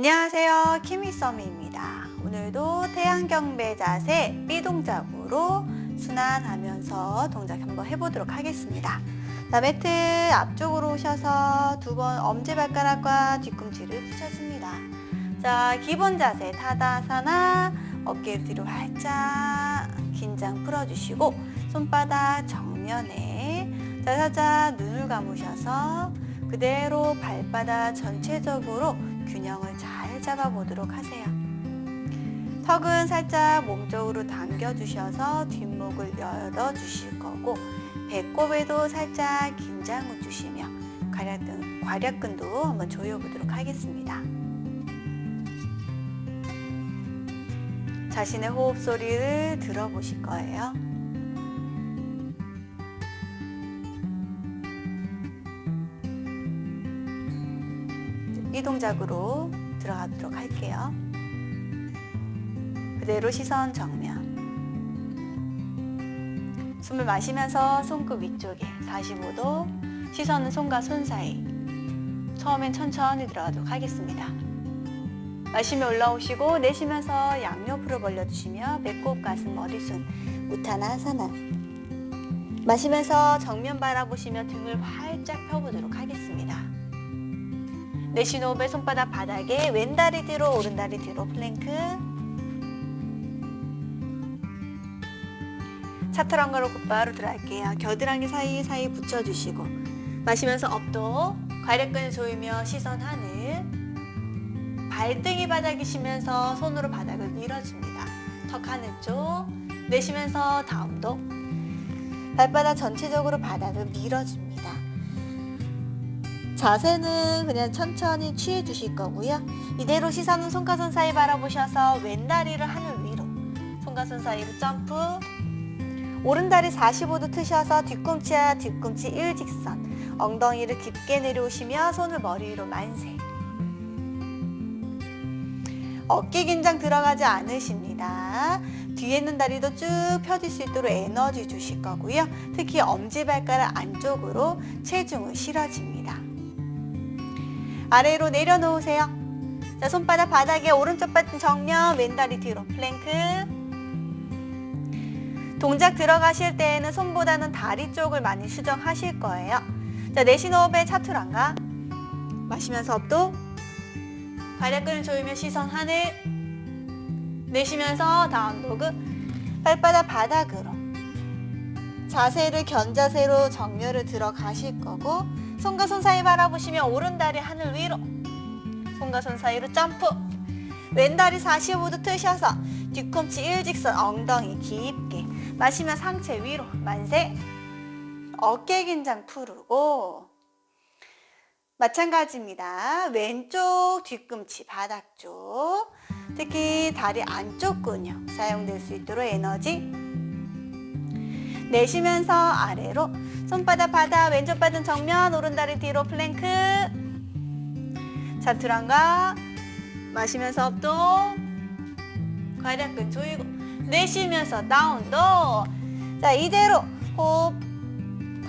안녕하세요. 키미썸입니다. 오늘도 태양경배 자세 B 동작으로 순환하면서 동작 한번 해보도록 하겠습니다. 자, 매트 앞쪽으로 오셔서 두 번 엄지발가락과 뒤꿈치를 붙여줍니다. 자, 기본 자세 타다사나 어깨 뒤로 활짝 긴장 풀어주시고 손바닥 정면에 자, 살짝 눈을 감으셔서 그대로 발바닥 전체적으로 균형을 잘 잡아 보도록 하세요. 턱은 살짝 몸쪽으로 당겨주셔서 뒷목을 열어주실 거고 배꼽에도 살짝 긴장을 주시며 괄약근, 괄약근도 한번 조여보도록 하겠습니다. 자신의 호흡 소리를 들어보실 거예요. 이 동작으로 들어가도록 할게요. 그대로 시선 정면. 숨을 마시면서 손끝 위쪽에 45도, 시선은 손과 손 사이. 처음엔 천천히 들어가도록 하겠습니다. 마시며 올라오시고 내쉬면서 양옆으로 벌려주시며 배꼽, 가슴, 머리순, 우타나 사나. 마시면서 정면 바라보시며 등을 활짝 펴보도록. 내쉬 호흡에 손바닥 바닥에 왼다리 뒤로 오른다리 뒤로 플랭크 차트랑가로 곧바로 들어갈게요. 겨드랑이 사이사이 붙여주시고 마시면서 업도 괄약근을 조이며 시선 하늘 발등이 바닥이시면서 손으로 바닥을 밀어줍니다. 턱 하늘 쪽 내쉬면서 다음도 발바닥 전체적으로 바닥을 밀어줍니다. 자세는 그냥 천천히 취해 주실 거고요. 이대로 시선은 손과 손 사이 바라보셔서 왼 다리를 하늘 위로 손과 손 사이로 점프 오른 다리 45도 트셔서 뒤꿈치와 뒤꿈치 일직선 엉덩이를 깊게 내려오시며 손을 머리 위로 만세 어깨 긴장 들어가지 않으십니다. 뒤에 있는 다리도 쭉 펴질 수 있도록 에너지 주실 거고요. 특히 엄지발가락 안쪽으로 체중을 실어줍니다. 아래로 내려놓으세요. 자, 손바닥 바닥에 오른쪽 발등 정면, 왼다리 뒤로 플랭크. 동작 들어가실 때에는 손보다는 다리 쪽을 많이 수정하실 거예요. 자, 내쉬는 호흡에 차투랑가. 마시면서 업도. 발약근을 조이며 시선 하늘. 내쉬면서 다운도그. 발바닥 바닥으로. 자세를 견자세로 정면을 들어가실 거고 손과 손 사이 바라보시며 오른다리 하늘 위로. 손과 손 사이로 점프. 왼다리 45도 트셔서 뒤꿈치 일직선 엉덩이 깊게 마시며 상체 위로 만세. 어깨 긴장 풀고. 마찬가지입니다. 왼쪽 뒤꿈치 바닥 쪽. 특히 다리 안쪽 근육 사용될 수 있도록 에너지 내쉬면서 아래로. 손바닥 바닥 왼쪽 발등 정면 오른다리 뒤로 플랭크. 자투랑가 마시면서 업도. 괄약근 조이고. 내쉬면서 다운도. 자 이대로. 호흡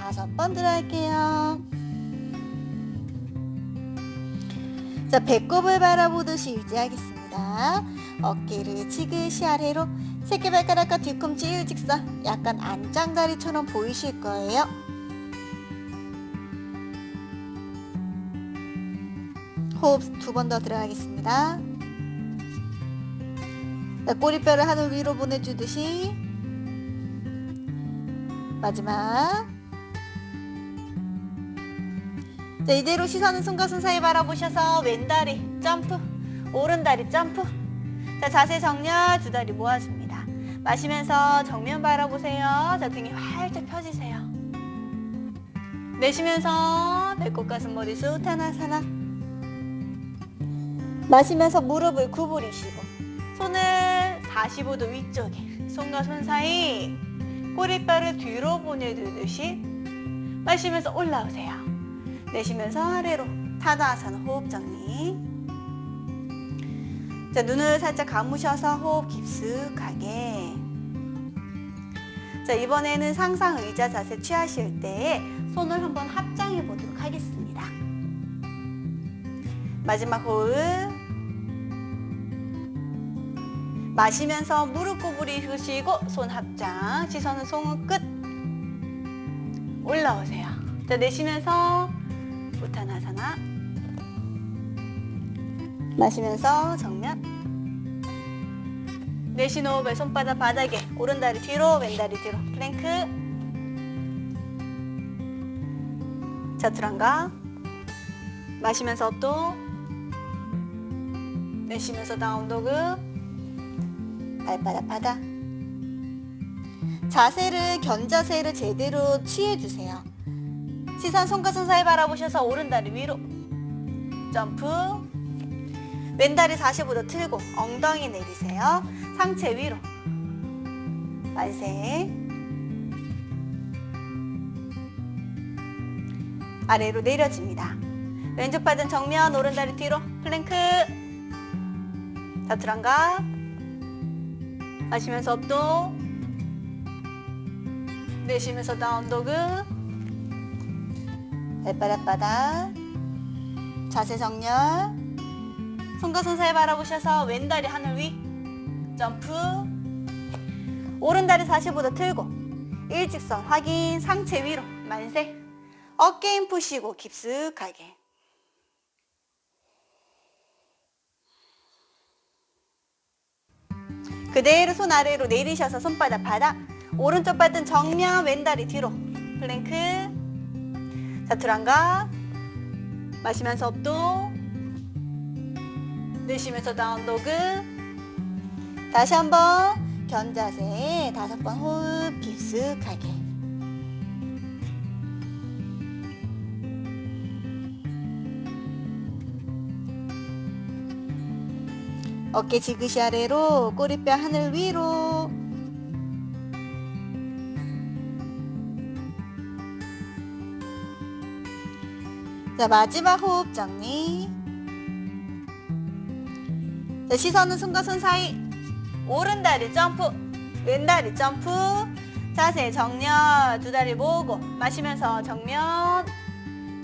다섯 번 들어갈게요. 자 배꼽을 바라보듯이 유지하겠습니다. 어깨를 지그시 아래로 새끼발가락과 뒤꿈치 일직선 약간 안짱다리처럼 보이실 거예요. 호흡 두 번 더 들어가겠습니다. 자, 꼬리뼈를 하늘 위로 보내주듯이 마지막 자, 이대로 시선은 손과 손 사이 바라보셔서 왼다리 점프 오른다리 점프 자, 자세 정렬 두 다리 모아줍니다. 마시면서 정면 바라보세요. 자, 등이 활짝 펴지세요. 내쉬면서 배꼽 가슴 머리 숱 하나하나. 마시면서 무릎을 구부리시고 손을 45도 위쪽에 손과 손 사이 꼬리뼈를 뒤로 보내듯이 마시면서 올라오세요. 내쉬면서 아래로 타다아사나 호흡 정리. 자, 눈을 살짝 감으셔서 호흡 깊숙하게. 자, 이번에는 상상 의자 자세 취하실 때 손을 한번 합장해 보도록 하겠습니다. 마지막 호흡. 마시면서 무릎 구부리시고 손 합장 시선은 손끝 올라오세요 자 내쉬면서 우타나사나 마시면서 정면. 내쉬는 호흡에 손바닥 바닥에 오른다리 뒤로 왼다리 뒤로. 플랭크. 자투랑가? 마시면서 업도. 내쉬면서 다운도그. 발바닥 바닥. 자세를 견자세를 제대로 취해주세요. 시선 손과 손 사이 바라보셔서 오른다리 위로. 점프 왼다리 45도 틀고 엉덩이 내리세요. 상체 위로. 만세. 아래로 내려집니다. 왼쪽 발은 정면 오른다리 뒤로. 플랭크. 자투랑가? 마시면서 업도. 내쉬면서 다운도그. 발바닥 바닥. 자세 정렬 손과 손 사이 바라보셔서 왼다리 하늘 위 점프. 오른다리 45도 틀고 일직선 확인 상체 위로 만세. 어깨 힘 푸시고 깊숙하게. 그대로 손 아래로 내리셔서 손바닥 바닥 오른쪽 발등 정면 왼다리 뒤로 플랭크. 자투랑가 마시면서 업도 내쉬면서 다운도그. 다시 한번 견자세 다섯 번 호흡 깊숙하게. 어깨 지그시 아래로 꼬리뼈 하늘 위로. 자 마지막 호흡 정리 자 시선은 손과 손 사이. 오른 다리 점프 왼 다리 점프. 자세 정렬 두 다리 모으고 마시면서 정면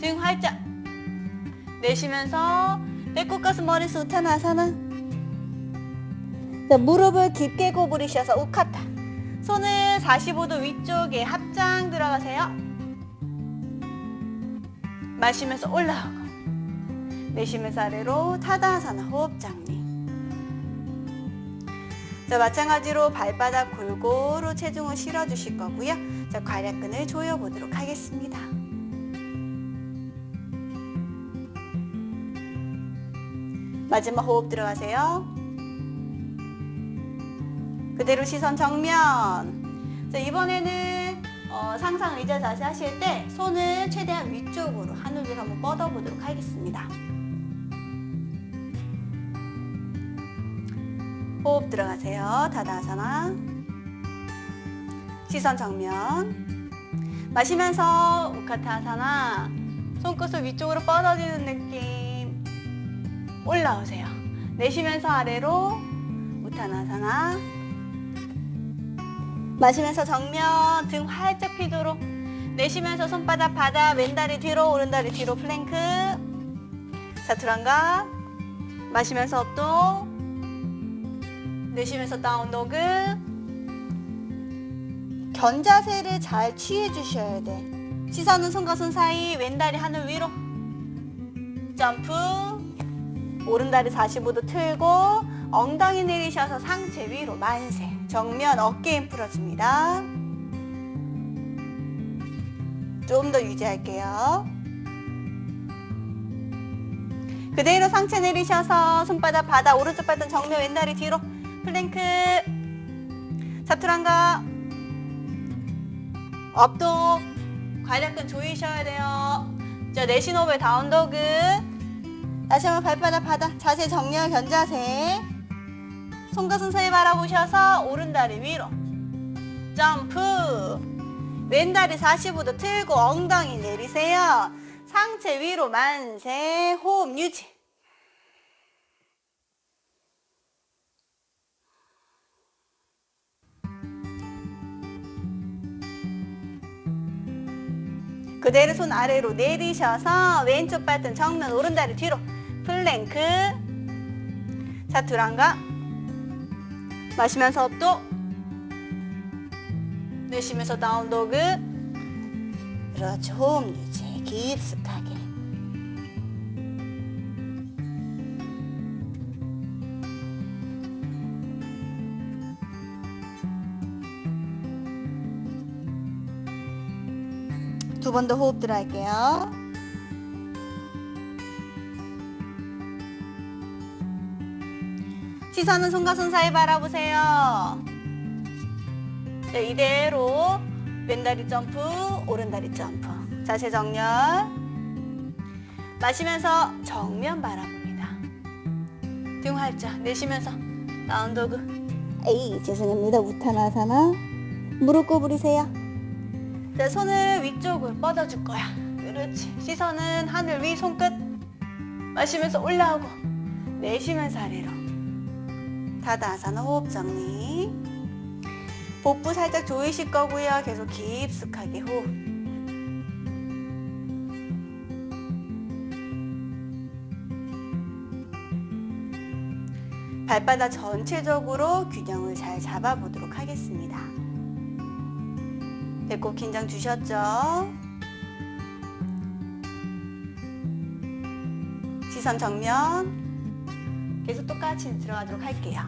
등 활짝. 내쉬면서 배꼽 가슴 머리숱 우타나 사나. 자, 무릎을 깊게 구부리셔서 우카타. 손을 45도 위쪽에 합장 들어가세요. 마시면서 올라오고 내쉬면서 아래로 타다하사나 호흡 정리 자 마찬가지로 발바닥 골고루 체중을 실어주실 거고요. 자 괄약근을 조여보도록 하겠습니다. 마지막 호흡 들어가세요. 그대로 시선 정면. 자 이번에는 어, 상상 의자 자세 하실 때 손을 최대한 위쪽으로 하늘 위로 한번 뻗어 보도록 하겠습니다. 호흡 들어가세요. 다다아사나. 시선 정면. 마시면서 우카타아사나. 손끝을 위쪽으로 뻗어지는 느낌. 올라오세요. 내쉬면서 아래로 우타나사나. 마시면서 정면 등 활짝 피도록 내쉬면서 손바닥 바닥 왼다리 뒤로 오른다리 뒤로 플랭크 자투랑가 마시면서 업도 내쉬면서 다운 도그. 견자세를 잘 취해 주셔야 돼. 시선은 손과 손 사이 왼다리 하늘 위로. 점프. 오른다리 45도 틀고 엉덩이 내리셔서 상체 위로 만세. 정면 어깨 힘 풀어줍니다. 좀 더 유지할게요. 그대로 상체 내리셔서 손바닥 바닥 오른쪽 발등 정면 왼다리 뒤로 플랭크. 사투랑가. 업도. 관략근 조이셔야 돼요. 자 호흡에 다운도그. 다시 한번 발바닥 바닥 자세 정렬 견자세. 손과 손 사이 바라보셔서 오른다리 위로. 점프. 왼다리 45도 틀고 엉덩이 내리세요. 상체 위로 만세. 호흡 유지 그대로 손 아래로 내리셔서 왼쪽 발등 정면 오른다리 뒤로. 플랭크. 자투랑가 마시면서 업도. 내쉬면서 다운 도그. 그렇죠. 호흡 유지 깊숙하게 두 번 더 호흡 들어갈게요 시선은 손과 손 사이 바라보세요 네, 이대로 왼다리 점프, 오른다리 점프. 자세 정렬. 마시면서 정면 바라봅니다. 등 활짝 내쉬면서 다운도그. 에이, 죄송합니다. 우타나사나. 무릎 구부리세요. 자, 손을 위쪽으로 뻗어줄 거야. 그렇지. 시선은 하늘 위 손끝. 마시면서 올라오고 내쉬면서 아래로. 다다아사나 호흡 정리. 복부 살짝 조이실 거고요. 계속 깊숙하게 호흡. 발바닥 전체적으로 균형을 잘 잡아보도록 하겠습니다. 배꼽 긴장 주셨죠? 시선 정면. 계속 똑같이 들어가도록 할게요.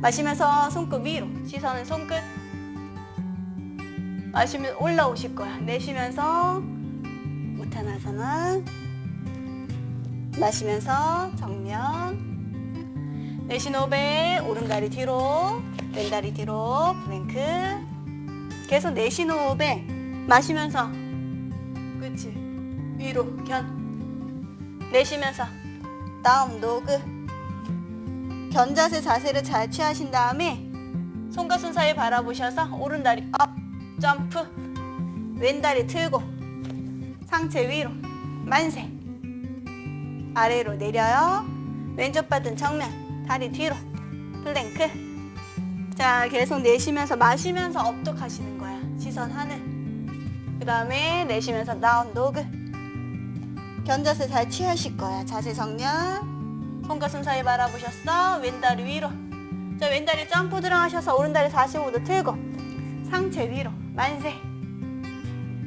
마시면서 손끝 위로 시선은 손끝 마시면 올라오실 거야 내쉬면서 우타나사나 마시면서 정면 내쉬는 호흡에 오른 다리 뒤로 왼다리 뒤로 플랭크. 계속 내쉬는 호흡에 마시면서. 그치. 위로 견. 내쉬면서. 다운 노그. 견자세 자세를 잘 취하신 다음에 손과 손 사이 바라보셔서 오른다리 업 점프. 왼다리 틀고 상체 위로 만세. 아래로 내려요. 왼쪽 발등 정면 다리 뒤로. 플랭크 자 계속 내쉬면서 마시면서 업독 하시는 거야 시선 하늘 그 다음에 내쉬면서 다운 도그 견자세 잘 취하실 거야 자세 정렬 손과 손 사이 바라보셨어. 왼다리 위로. 자, 왼다리 점프 들어가셔서 오른다리 45도 틀고 상체 위로 만세.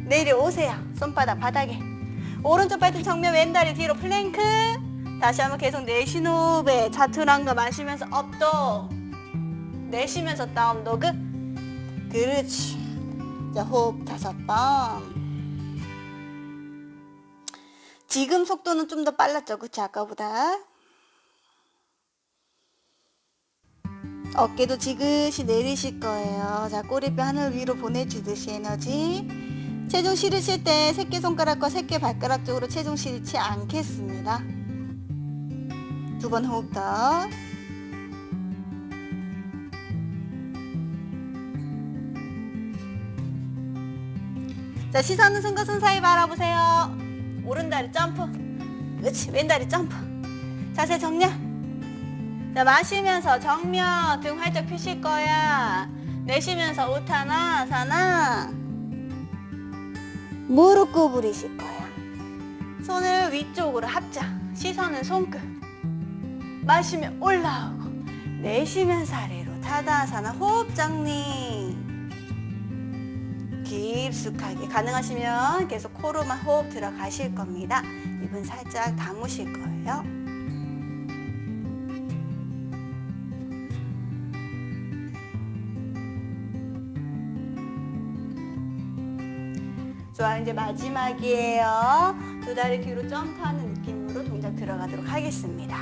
내려오세요. 손바닥 바닥에. 오른쪽 발등 정면 왼다리 뒤로 플랭크. 다시 한번 계속 내쉬는 호흡에 자투랑가 마시면서 업도. 내쉬면서 다운 도그. 그렇지. 자, 호흡 다섯 번. 지금 속도는 좀 더 빨랐죠. 그치? 아까보다. 어깨도 지그시 내리실 거예요. 자, 꼬리뼈 하늘 위로 보내주듯이 에너지. 체중 실으실 때 새끼손가락과 새끼발가락 쪽으로 체중 실지 않겠습니다. 두 번 호흡 더. 자, 시선은 손 사이 바라보세요. 오른다리 점프. 그렇지, 왼다리 점프. 자세 정렬. 자, 마시면서 정면 등 활짝 펴실 거야. 내쉬면서 우타나 사나. 무릎 구부리실 거야. 손을 위쪽으로 합작. 시선은 손끝. 마시면 올라오고 내쉬면서 아래로 타다 사나 호흡 정리. 깊숙하게 가능하시면 계속 코로만 호흡 들어가실 겁니다. 입은 살짝 담으실 거예요. 좋아 이제 마지막이에요 두 다리 뒤로 점프하는 느낌으로 동작 들어가도록 하겠습니다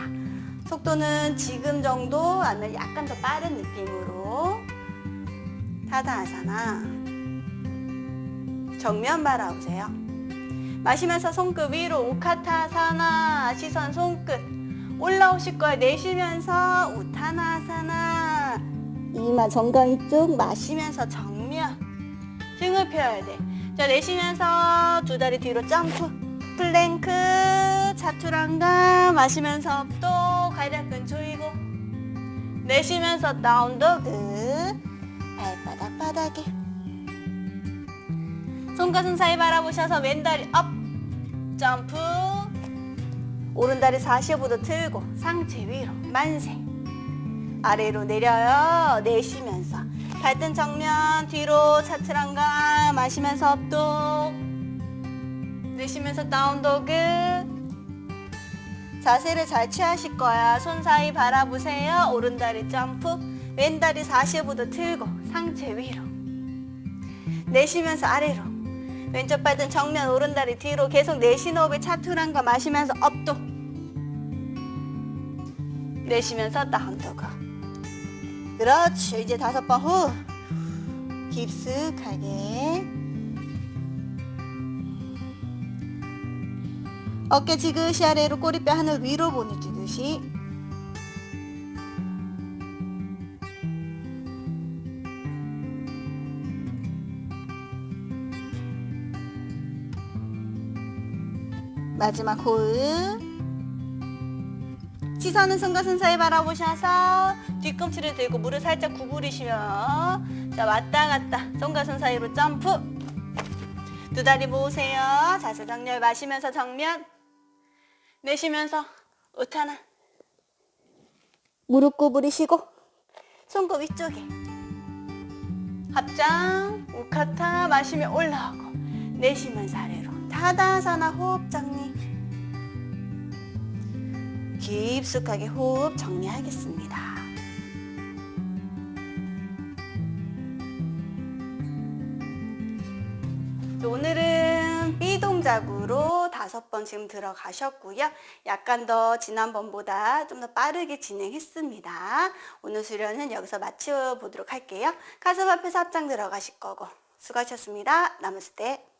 속도는 지금 정도 아니면 약간 더 빠른 느낌으로 타다아사나 정면 바라보세요. 마시면서 손끝 위로 우카타사나 시선 손끝 올라오실 거예요. 내쉬면서 우타나사나. 이마 정강이 쭉 마시면서 정면. 등을 펴야 돼. 자, 내쉬면서 두 다리 뒤로 점프. 플랭크, 차투랑가 마시면서 또 가이락근 조이고. 내쉬면서 다운 도그 발바닥 바닥에 손과 손 사이 바라보셔서 왼다리 업 점프. 오른다리 45도 틀고 상체 위로 만세. 아래로 내려요. 내쉬면서. 발등 정면 뒤로 차트랑가 마시면서 업도. 내쉬면서 다운도그. 자세를 잘 취하실 거야. 손 사이 바라보세요. 오른다리 점프. 왼다리 45도 틀고 상체 위로. 내쉬면서 아래로 왼쪽 발등 정면 오른다리 뒤로 계속 내쉬는 호흡에 차투랑가 마시면서 업도. 내쉬면서 다운도그. 그렇지. 이제 다섯 번 후. 깊숙하게. 어깨 지그시 아래로 꼬리뼈 하늘 위로 보내주듯이 마지막 호흡. 시선은 사이 바라보셔서 뒤꿈치를 들고 무릎 살짝 구부리시며. 자 왔다 갔다. 손과 손 사이로 점프. 두 다리 모으세요. 자세 정렬 마시면서 정면. 내쉬면서 우타나. 무릎 구부리시고 손과 위쪽에. 합장 우카타 마시며 올라오고 내쉬면서 아래로 타다사나 호흡 정리 깊숙하게 호흡 정리하겠습니다. 오늘은 B 동작으로 다섯 번 지금 들어가셨고요. 약간 더 지난번보다 좀 더 빠르게 진행했습니다. 오늘 수련은 여기서 마쳐 보도록 할게요. 가슴 앞에서 합장 들어가실 거고 수고하셨습니다. 나무스테.